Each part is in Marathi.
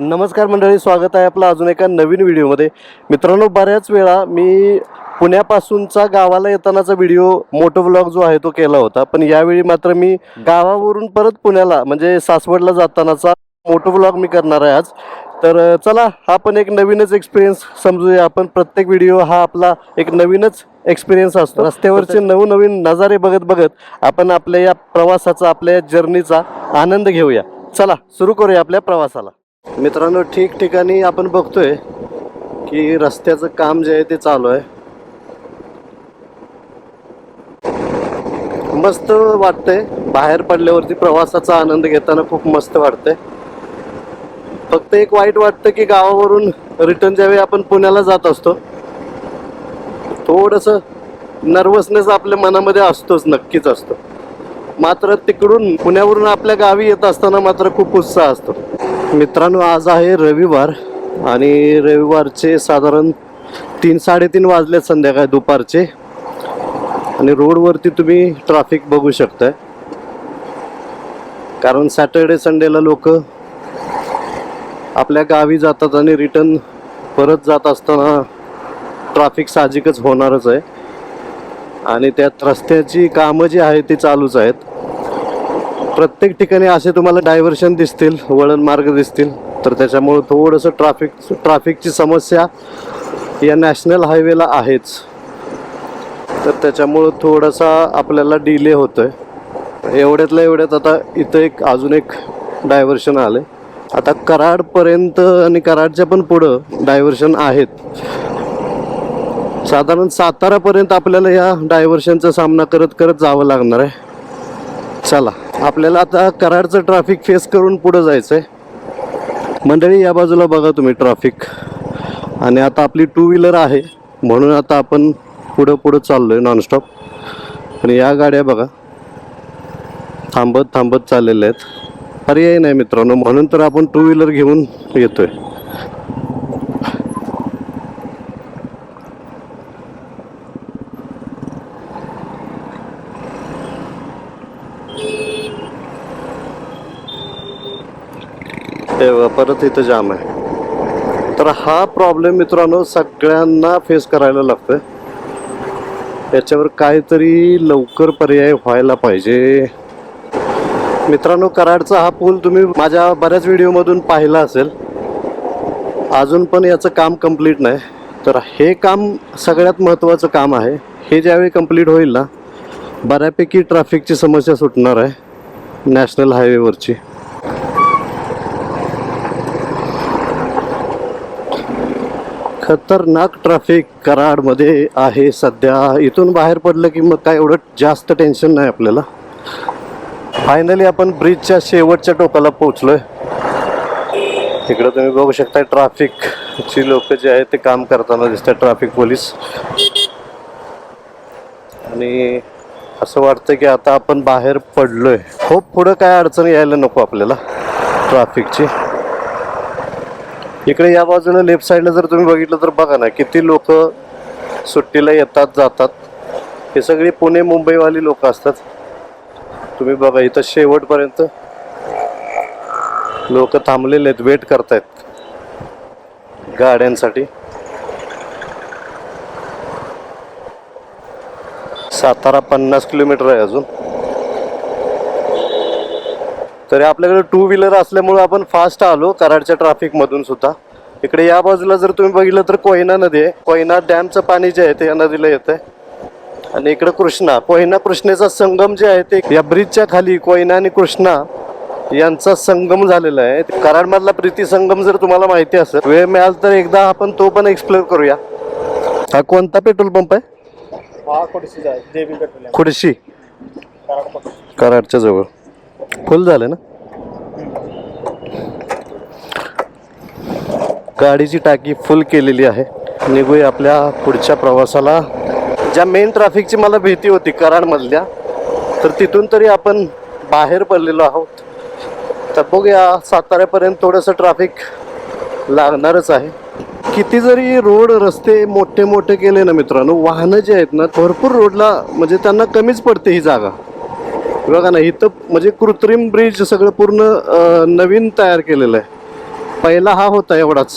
नमस्कार मंडळी स्वागत आहे आपलं अजून एका नवीन व्हिडिओमध्ये. मित्रांनो बऱ्याच वेळा मी पुण्यापासूनचा गावाला येतानाचा व्हिडिओ मोटो व्लॉग जो आहे तो केला होता. पण यावेळी मात्र मी गावावरून परत पुण्याला म्हणजे सासवडला जातानाचा मोटो व्लॉग मी करणार आहे आज. तर चला हा पण एक नवीनच एक्सपिरियन्स समजूया आपण. प्रत्येक व्हिडिओ हा आपला एक नवीनच एक्सपिरियन्स असतो. रस्त्यावरचे नवनवीन नजारे बघत बघत आपण आपल्या या प्रवासाचा आपल्या या जर्नीचा आनंद घेऊया. चला सुरू करूया आपल्या प्रवासाला. मित्रांनो ठिकठिकाणी आपण बघतोय की रस्त्याचं काम जे आहे ते चालू आहे. मस्त वाटतंय. बाहेर पडल्यावरती प्रवासाचा आनंद घेताना खूप मस्त वाटतंय. फक्त एक वाईट वाटतं की गावावरून रिटर्न ज्यावेळी आपण पुण्याला जात असतो थोडस नर्वसनेस आपल्या मनामध्ये असतोच नक्कीच असतो. मात्र तिकडून पुण्यावरून आपल्या गावी येत असताना मात्र खूप उत्साह असतो. मित्रांनो आज आहे रविवार आणि रविवारचे साधारण तीन साडेतीन वाजले संध्याकाळी दुपारचे. आणि रोडवरती तुम्ही ट्रॅफिक बघू शकताय. कारण सॅटर्डे संडेला लोक आपल्या गावी जातात आणि रिटर्न परत जात असताना ट्रॅफिक साहजिकच होणारच आहे. आणि त्यात रस्त्याची कामं जी आहेत ती चालूच आहेत. प्रत्येक ठिकाणी असे तुम्हाला डायव्हर्शन दिसतील वळण मार्ग दिसतील. तर त्याच्यामुळं थोडंसं ट्रॅफिक ट्रॅफिकची समस्या या नॅशनल हायवेला आहेच. तर त्याच्यामुळं थोडासा आपल्याला डिले होतो आहे एवढ्यातल्या एवढ्यात आता इथं एक अजून एक डायव्हर्शन आलं आता कराडपर्यंत आणि कराडच्या पण पुढं डायव्हर्शन आहेत. साधारण सातारापर्यंत आपल्याला या डायव्हर्शनचा सामना करत करत जावं लागणार आहे. चला. आपल्याला आता कराडचं ट्रॅफिक फेस करून पुढं जायचं आहे मंडळी या बाजूला बघा तुम्ही ट्रॅफिक आणि आता आपली टू व्हीलर आहे. म्हणून आता आपण पुढं पुढं चाललोय नॉनस्टॉप आणि या गाड्या बघा. थांबत थांबत चाललेल्या आहेत. पर्याय नाही मित्रांनो. म्हणून तर आपण टू व्हीलर घेऊन येतोय. परत इथं जाम आहे. तर हा प्रॉब्लेम मित्रांनो सगळ्यांना फेस करायला लागतोय. याच्यावर काहीतरी लवकर पर्याय व्हायला पाहिजे. मित्रांनो कराडचा हा पूल तुम्ही माझ्या बऱ्याच व्हिडिओमधून पाहिला असेल. अजून पण याचं काम कंप्लीट नाही. तर हे काम सगळ्यात महत्त्वाचं काम आहे. हे ज्यावेळी कंप्लीट होईल ना बऱ्यापैकी ट्रॅफिकची समस्या सुटणार आहे. नॅशनल हायवेवरची खतरनाक ट्रॅफिक कराडमध्ये आहे सध्या. इथून बाहेर पडलं की मग काय एवढं जास्त टेन्शन नाही आपल्याला. फायनली आपण ब्रिजच्या शेवटच्या टोकाला पोहोचलोय. तिकडं तुम्ही बघू शकता ट्रॅफिकची लोक जे आहेत ते काम करताना दिसतात ट्रॅफिक पोलीस आणि असं वाटतं की आता आपण बाहेर पडलोय. खूप पुढं काय अडचण यायला नको आपल्याला ट्रॅफिकची इकडे या बाजूने लेफ्ट साईडला जर तुम्ही बघितलं तर बघा ना किती लोक सुट्टीला येतात जातात. हे सगळे पुणे मुंबईवाली लोक असतात. तुम्ही बघा इथं शेवटपर्यंत लोक थांबलेले आहेत वेट करतायत गाड्यांसाठी. सातारा पन्नास किलोमीटर आहे अजून. तरी आपल्याकडे टू व्हीलर असल्यामुळे आपण फास्ट आलो कराडच्या ट्रॅफिक मधून सुद्धा. इकडे या बाजूला जर तुम्ही बघितलं तर कोयना नदी आहे. कोयना डॅमचं पाणी जे आहे ते या नदीला येतंय. आणि इकडे कृष्णा कोयना कृष्णेचा संगम जे आहे ते या ब्रिजच्या खाली कोयना आणि कृष्णा यांचा संगम झालेला आहे. कराड मधला प्रीती संगम जर तुम्हाला माहिती असेल वेळ मिळाल तर एकदा आपण तो पण एक्सप्लोर करूया. हा कोणता पेट्रोल पंप आहे? हा आहे खुडशी कराडच्या जवळ. फुल झालं ना? गाडीची टाकी फुल केलेली आहे. निघूया आपल्या पुढच्या प्रवासाला. ज्या मेन ट्रॅफिकची मला भीती होती कराडमधल्या तर तिथून तरी आपण बाहेर पडलेलो आहोत. तर बघूया साताऱ्यापर्यंत थोडंसं ट्रॅफिक लागणारच आहे. किती जरी रोड रस्ते मोठे मोठे केले ना मित्रांनो वाहनं जे आहेत ना भरपूर रोडला म्हणजे त्यांना कमीच पडते ही जागा. बघा ना इथं म्हणजे कृत्रिम ब्रिज सगळं पूर्ण नवीन तयार केलेलं आहे. पहिला हा होता एवढाच.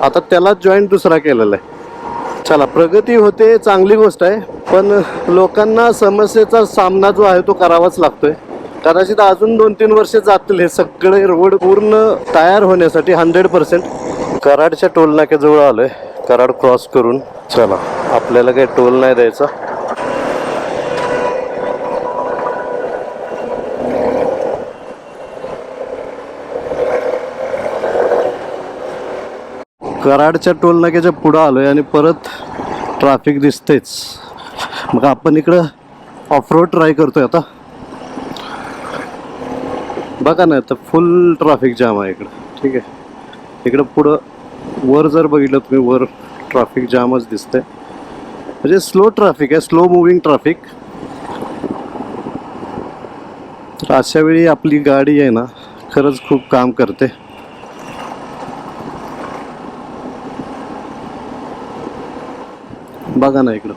आता त्याला जॉईंट दुसरा केलेला आहे. चला प्रगती होते चांगली गोष्ट आहे. पण लोकांना समस्येचा सामना जो आहे तो करावाच लागतोय. कदाचित अजून दोन तीन वर्ष जातील हे सगळे रोड पूर्ण तयार होण्यासाठी हंड्रेड पर्सेंट कराडच्या टोल नाक्याजवळ आलोय. कराड क्रॉस करून. चला आपल्याला काही टोल नाही द्यायचा. कराडच्या टोल नाक्याच्या पुढं आहे आणि परत ट्रॅफिक दिसतेच. मग आपण इकडं ऑफरोड ट्राय करतोय आता. बघा ना आता फुल ट्रॅफिक जाम आहे इकडं. ठीक आहे? इकडं पुढं वर जर बघितलं तुम्ही वर ट्रॅफिक जामच दिसतंय. म्हणजे स्लो ट्रॅफिक आहे स्लो मुव्हिंग ट्रॅफिक तर अशा वेळी आपली गाडी आहे ना खरंच खूप काम करते. बघा ना इकडं.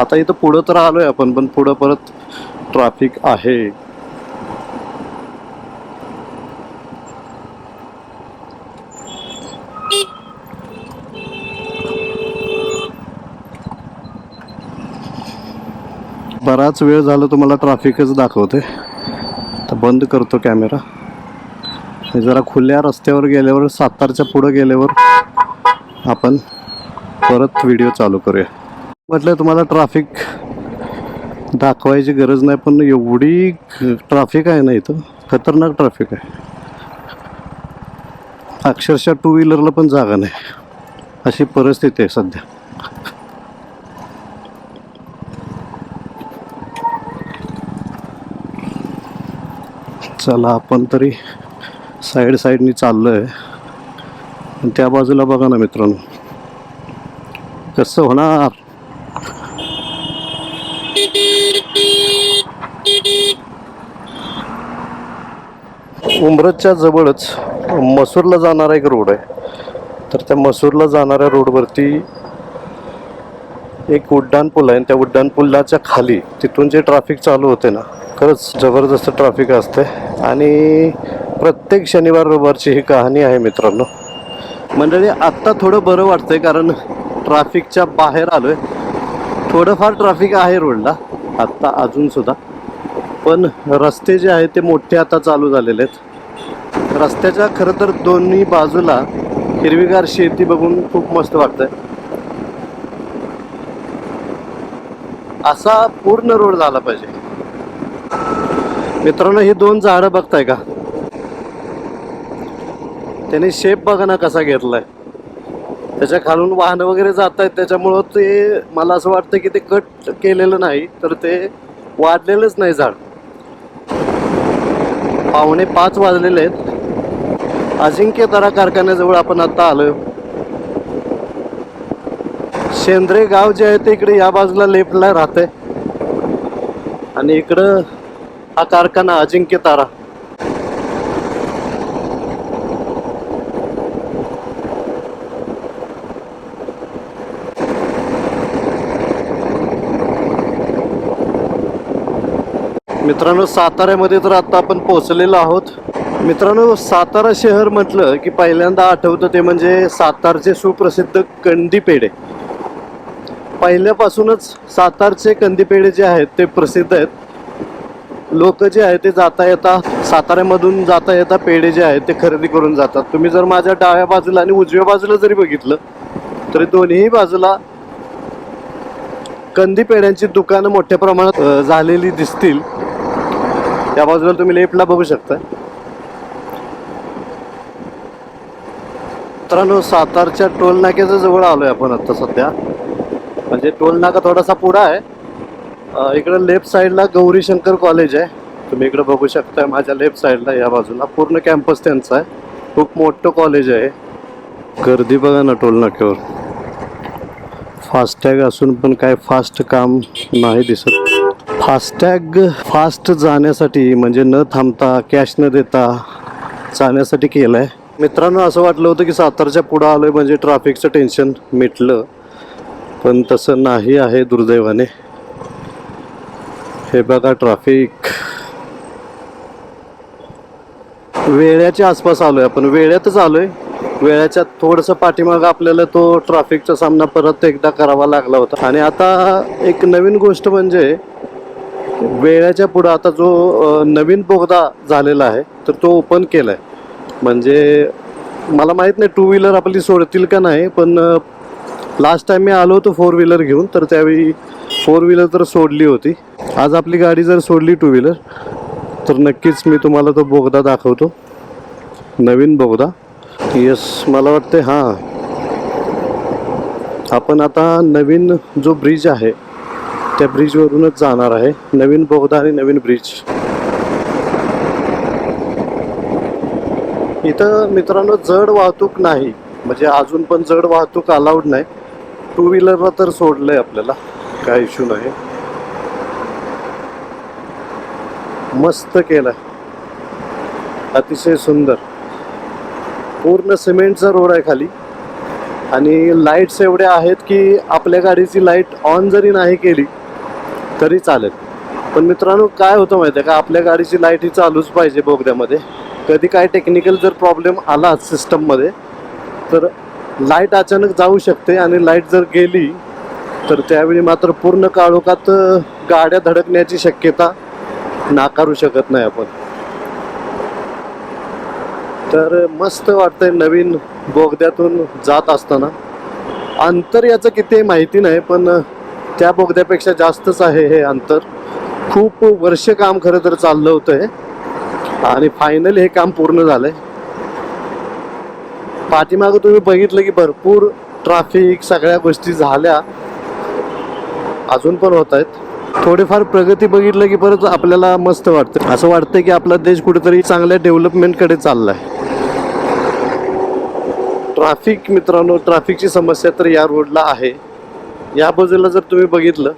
आता इथं पुढं तर आलोय आपण पण पुढं परत ट्रॅफिक आहे. बराच वेळ झाला तुम्हाला ट्रॅफिकच दाखवते. तर बंद करतो कॅमेरा जरा खुल्या रस्त्यावर गेल्यावर सातारच्या पुढं गेल्यावर आपण परत व्हिडिओ चालू करूया. म्हटलं तुम्हाला ट्राफिक दाखवायची गरज नाही पण एवढी ट्राफिक आहे ना इथं. खतरनाक ट्रॅफिक आहे. अक्षरशः टू व्हीलरला पण जागा नाही. अशी परिस्थिती आहे सध्या. चला आपण तरी साईड साईडनी चाललोय. आहे त्या बाजूला बघा ना मित्रांनो. कसं होणार? उमरतच्या जवळच मसूरला जाणारा एक रोड आहे. तर त्या मसूरला जाणाऱ्या रोडवरती एक उड्डाण पूल आहे आणि त्या उड्डाण पुलाच्या खाली तिथून जे ट्रॅफिक चालू होते ना खरंच जबरदस्त ट्रॅफिक असते. आणि प्रत्येक शनिवार रविवारची ही कहाणी आहे मित्रांनो. मंडळी आत्ता थोडं बरं वाटतंय कारण ट्रॅफिकच्या बाहेर आलोय. थोडंफार ट्रॅफिक आहे रोडला. आत्ता अजून सुद्धा. पण रस्ते जे आहेत ते मोठे आता चालू झालेले आहेत. रस्त्याच्या खरं तर दोन्ही बाजूला हिरवीगार शेती बघून खूप मस्त वाटतंय. असा पूर्ण रोड झाला पाहिजे. मित्रांनो ही दोन झाडं बघताय का? त्याने शेप बघा ना कसा घेतलाय. त्याच्या खालून वाहनं वगैरे जात आहेत. त्याच्यामुळं ते मला असं वाटतं की ते कट केलेलं नाही तर ते वाढलेलंच नाही झाड. पावणे पाच वाजलेले आहेत. अजिंक्य तारा कारखान्याजवळ आपण आता आलो शेंद्रे गाव जे आहे ते इकडे या बाजूला लेफ्टला राहते आणि इकडं हा कारखाना अजिंक्य तारा. मित्रांनो साताऱ्यामध्ये तर आता आपण पोहोचलेलो आहोत. मित्रांनो सातारा शहर म्हटलं की पहिल्यांदा आठवतं ते म्हणजे सातारचे सुप्रसिद्ध कंदी पेढे पहिल्यापासूनच सातारचे कंदी पेढे जे आहेत ते प्रसिद्ध आहेत. लोक जे आहेत ते जाता येता साताऱ्यामधून जाता येता पेढे जे आहेत ते खरेदी करून जातात. तुम्ही जर माझ्या डाव्या बाजूला आणि उजव्या बाजूला जरी बघितलं तरी दोन्ही बाजूला कंदी पेढ्यांची दुकानं मोठ्या प्रमाणात झालेली दिसतील. त्या बाजूला तुम्ही लेफ्टला बघू शकता. मित्रांनो सातारच्या टोल नाक्याच्या जवळ आलोय आपण आता सध्या. म्हणजे टोल नाका थोडासा पुढा आहे. इकडं लेफ्ट साईडला गौरी शंकर कॉलेज आहे. तुम्ही इकडे बघू शकता माझ्या लेफ्ट साईडला या बाजूला. पूर्ण कॅम्पस त्यांचा आहे. खूप मोठं कॉलेज आहे. गर्दी बघा ना टोल नाक्यावर. फास्टॅग असून पण काय फास्ट काम नाही दिसत. फास्टॅग फास्ट जाण्यासाठी म्हणजे न थांबता कॅश न देता जाण्यासाठी केलं आहे मित्रांनो असं वाटलं होतं की सातारच्या पुढं आलोय म्हणजे ट्रॅफिकचं टेन्शन मिटलं. पण तसं नाही आहे दुर्दैवाने. हे बघा ट्रॅफिक वेळ्याच्या आसपास आलोय आपण. वेळ्यातच आलोय. वेळेच्या थोडंसं पाठीमागं आपल्याला तो ट्रॅफिकचा सामना परत एकदा करावा लागला होता. आणि आता एक नवीन गोष्ट म्हणजे वेळेच्या पुढं आता जो नवीन बोगदा झालेला आहे तर तो ओपन केला आहे म्हणजे मला माहीत नाही टू व्हीलर आपली सोडतील का नाही पण लास्ट टाइम मी आलो होतो फोर व्हीलर घेऊन तर त्यावेळी फोर व्हीलर तर सोडली होती. आज आपली गाडी जर सोडली टू व्हीलर तर नक्कीच मी तुम्हाला तो बोगदा दाखवतो. नवीन बोगदा. येस मला वाटते हां. आपण आता नवीन जो ब्रिज आहे त्या ब्रिजवरूनच जाणार आहे. नवीन बोगदा आणि नवीन ब्रिज इथं मित्रांनो जड वाहतूक नाही. म्हणजे अजून पण जड वाहतूक अलाउड नाही. टू व्हीलरला तर सोडलंय आपल्याला. काय इश्यू नाही. मस्त केलं अतिशय सुंदर. पूर्ण सिमेंटचा रोड आहे खाली. आणि लाईट्स एवढ्या आहेत की आपल्या गाडीची लाइट ऑन जरी नाही केली तरी चालेल. पण मित्रांनो काय होतं माहिती आहे का? आपल्या गाडीची लाइट ही चालूच पाहिजे बोगद्यामध्ये. कधी काय टेक्निकल जर प्रॉब्लेम आला सिस्टममध्ये तर लाइट अचानक जाऊ शकते आणि लाइट जर गेली तर त्यावेळी मात्र पूर्ण काळोखात गाड्या धडकण्याची शक्यता नाकारू शकत नाही आपण. तर मस्त वाटतंय नवीन बोगद्यातून जात असताना. अंतर याचं किती माहिती नाही पण त्या बोगद्यापेक्षा जास्तच आहे हे अंतर. खूप वर्ष काम खरं तर चाललं होतं हे. आणि फायनली हे काम पूर्ण झालंय. पाठीमागं तुम्ही बघितलं की भरपूर ट्रॅफिक सगळ्या गोष्टी झाल्या. अजून पण होत आहेत. थोडीफार प्रगती बघितलं की परत आपल्याला मस्त वाटतं असं वाटतं की आपला देश कुठेतरी चांगल्या डेव्हलपमेंटकडे चाललाय. ट्राफिक मित्रांनो ट्राफिकची समस्या तर या रोडला आहे. या बाजूला जर तुम्ही बघितलं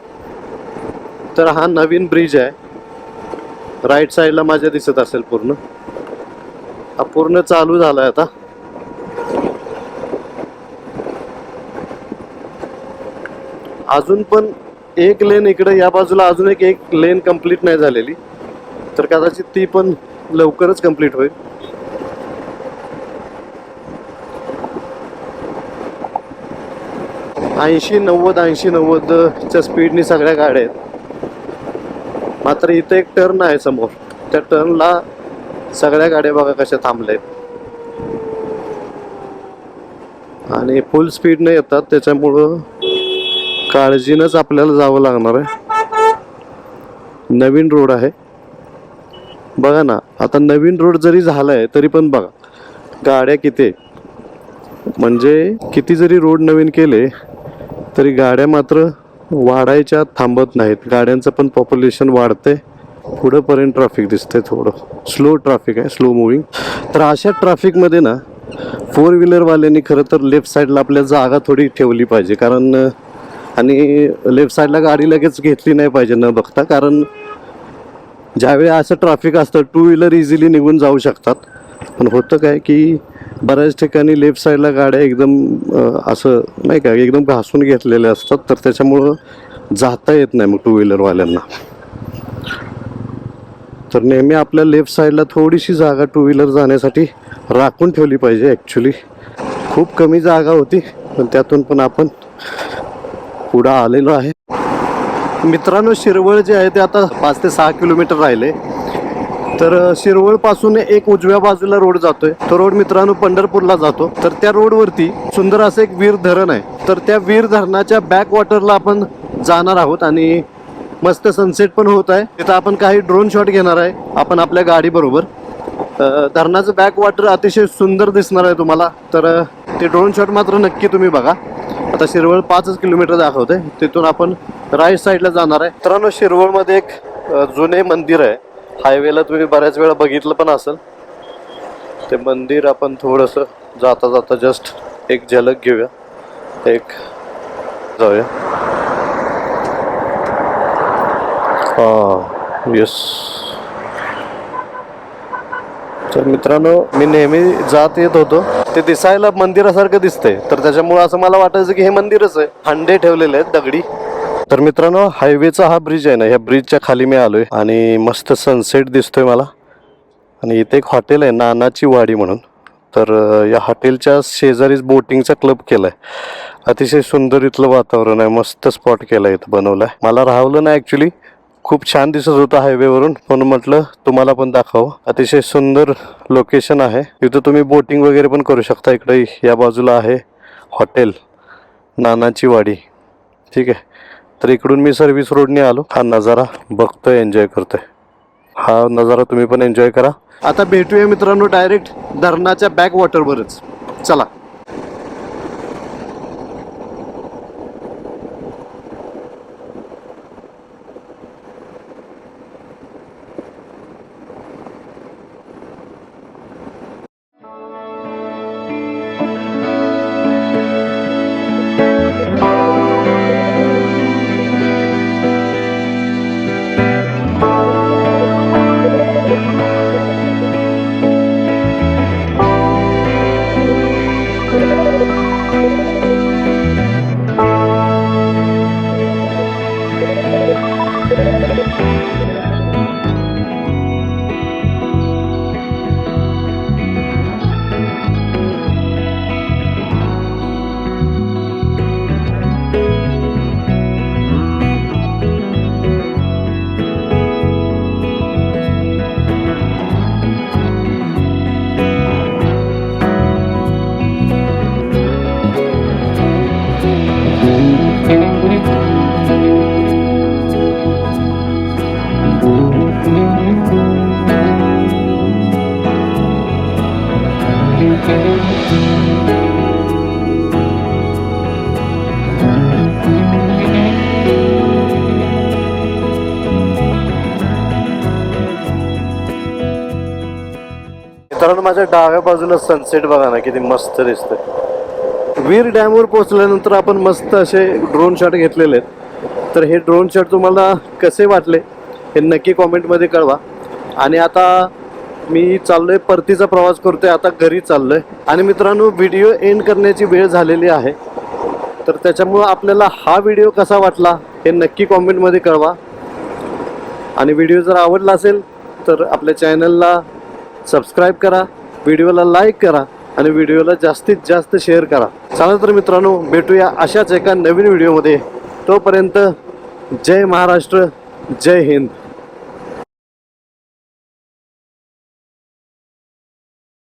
तर हा नवीन ब्रिज आहे. राईट साईडला माझ्या दिसत असेल पूर्ण. हा पूर्ण चालू झालाय आता. अजून पण एक लेन इकडे या बाजूला अजून एक एक लेन कंप्लीट नाही झालेली. तर कदाचित ती पण लवकरच कंप्लीट होईल. ऐंशी नव्वद ऐंशी नव्वदच्या स्पीडने सगळ्या गाड्या आहेत. मात्र इथं एक टर्न आहे समोर. त्या टर्नला सगळ्या गाड्या बघा कशा थांबल्या आहेत आणि फुल स्पीडने येतात. त्याच्यामुळं काळजीनंच आपल्याला जावं लागणार आहे. नवीन रोड आहे. बघा ना आता नवीन रोड जरी झालाय तरी पण बघा गाड्या किती म्हणजे किती जरी रोड नवीन केले तरी गाड्या मात्र वाढायच्या थांबत नाहीत. गाड्यांचं पण पॉप्युलेशन वाढते पुढंपर्यंत ट्रॅफिक दिसते थोडं. स्लो ट्रॅफिक आहे स्लो मुव्हिंग तर अशा ट्रॅफिकमध्ये ना फोर व्हीलरवाल्यांनी खरं तर लेफ्ट साईडला आपल्या जागा थोडी ठेवली पाहिजे. कारण आणि लेफ्ट साईडला गाडी लगेच घेतली नाही पाहिजे न बघता. कारण ज्यावेळी असं ट्रॅफिक असतं टू व्हीलर इझिली निघून जाऊ शकतात. पण होतं काय की बऱ्याच ठिकाणी लेफ्ट साईडला गाड्या एकदम असं नाही का एकदम घासून घेतलेल्या असतात तर त्याच्यामुळं जाता येत नाही मग टू व्हीलरवाल्यांना तर नेहमी आपल्या लेफ्ट साईडला थोडीशी जागा टू व्हीलर जाण्यासाठी राखून ठेवली पाहिजे ॲक्च्युली खूप कमी जागा होती पण त्यातून पण आपण पुढं आलेलो आहे. मित्रांनो शिरवळ जे आहे ते आता पाच ते सहा किलोमीटर राहिले. तर शिरवळपासून एक उजव्या बाजूला रोड जातोय. तो रोड मित्रांनो पंढरपूरला जातो. तर त्या रोडवरती सुंदर असं एक वीर धरण आहे. तर त्या वीर धरणाच्या बॅक वॉटरला आपण जाणार आहोत आणि मस्त सनसेट पण होत आहे. तिथं आपण काही ड्रोन शॉट घेणार आहे आपण आपल्या गाडीबरोबर. धरणाचं बॅक वॉटर अतिशय सुंदर दिसणार आहे तुम्हाला. तर ते ड्रोन शॉट मात्र नक्की तुम्ही बघा. आता शिरवळ पाचच किलोमीटर दाखवते तिथून आपण राईट साईडला जाणार आहे. मित्रांनो शिरवळमध्ये एक जुने मंदिर आहे. हायवेला तुम्ही बऱ्याच वेळा बघितलं पण असेल. ते मंदिर आपण थोडंसं जाता जाता जस्ट एक झलक घेऊया. एक जाऊया. हां येस तर मित्रांनो मी नेहमी जात येत होतो. ते दिसायला मंदिरासारखं दिसतंय. तर त्याच्यामुळे असं मला वाटायचं की हे मंदिरच आहे. हंडे ठेवलेले आहेत दगडी. तर मित्रांनो हायवेचा हा ब्रिज आहे ना ह्या ब्रिजच्या खाली मी आलोय आणि मस्त सनसेट दिसतोय मला. आणि इथे एक हॉटेल आहे नानाची वाडी म्हणून. तर या हॉटेलच्या शेजारीच बोटिंगचा क्लब केलाय. अतिशय सुंदर इथलं वातावरण आहे मस्त स्पॉट केलाय इथं बनवलाय. मला राहवलं नाही ॲक्च्युली खूप छान दिसत होतं हायवेवरून म्हणून म्हटलं तुम्हाला पण दाखव अतिशय सुंदर लोकेशन आहे. इथं तुम्ही बोटिंग वगैरे पण करू शकता इकडे या बाजूला आहे हॉटेल नानाची वाडी. ठीक आहे. तर इकडून मी सर्व्हिस रोडने आलो. हा नजारा बघतोय एन्जॉय करतोय. हा नजारा तुम्ही पण एन्जॉय करा. आता भेटूया मित्रांनो डायरेक्ट धरणाच्या बॅक वॉटरवरच चला. कारण माझ्या डाव्या बाजूला सनसेट बघा ना किती मस्त दिसतंय. वीर डॅमवर पोहोचल्यानंतर आपण मस्त असे ड्रोन शॉट घेतलेले आहेत. तर हे ड्रोन शॉट तुम्हाला कसे वाटले? हे नक्की कॉमेंटमध्ये कळवा. आणि आता मी चाललोय परतीचा प्रवास करतोय आता घरी चाललोय. आणि मित्रांनो व्हिडिओ एंड करण्याची वेळ झालेली आहे. तर त्याच्यामुळं आपल्याला हा व्हिडिओ कसा वाटला हे नक्की कॉमेंटमध्ये कळवा. आणि व्हिडिओ जर आवडला असेल तर आपल्या चॅनलला सबस्क्राईब करा व्हिडिओला लाईक करा आणि व्हिडिओला जास्तीत जास्त शेअर करा. चला तर मित्रांनो भेटूया अशाच एका नवीन व्हिडिओमध्ये तोपर्यंत जय महाराष्ट्र जय हिंद.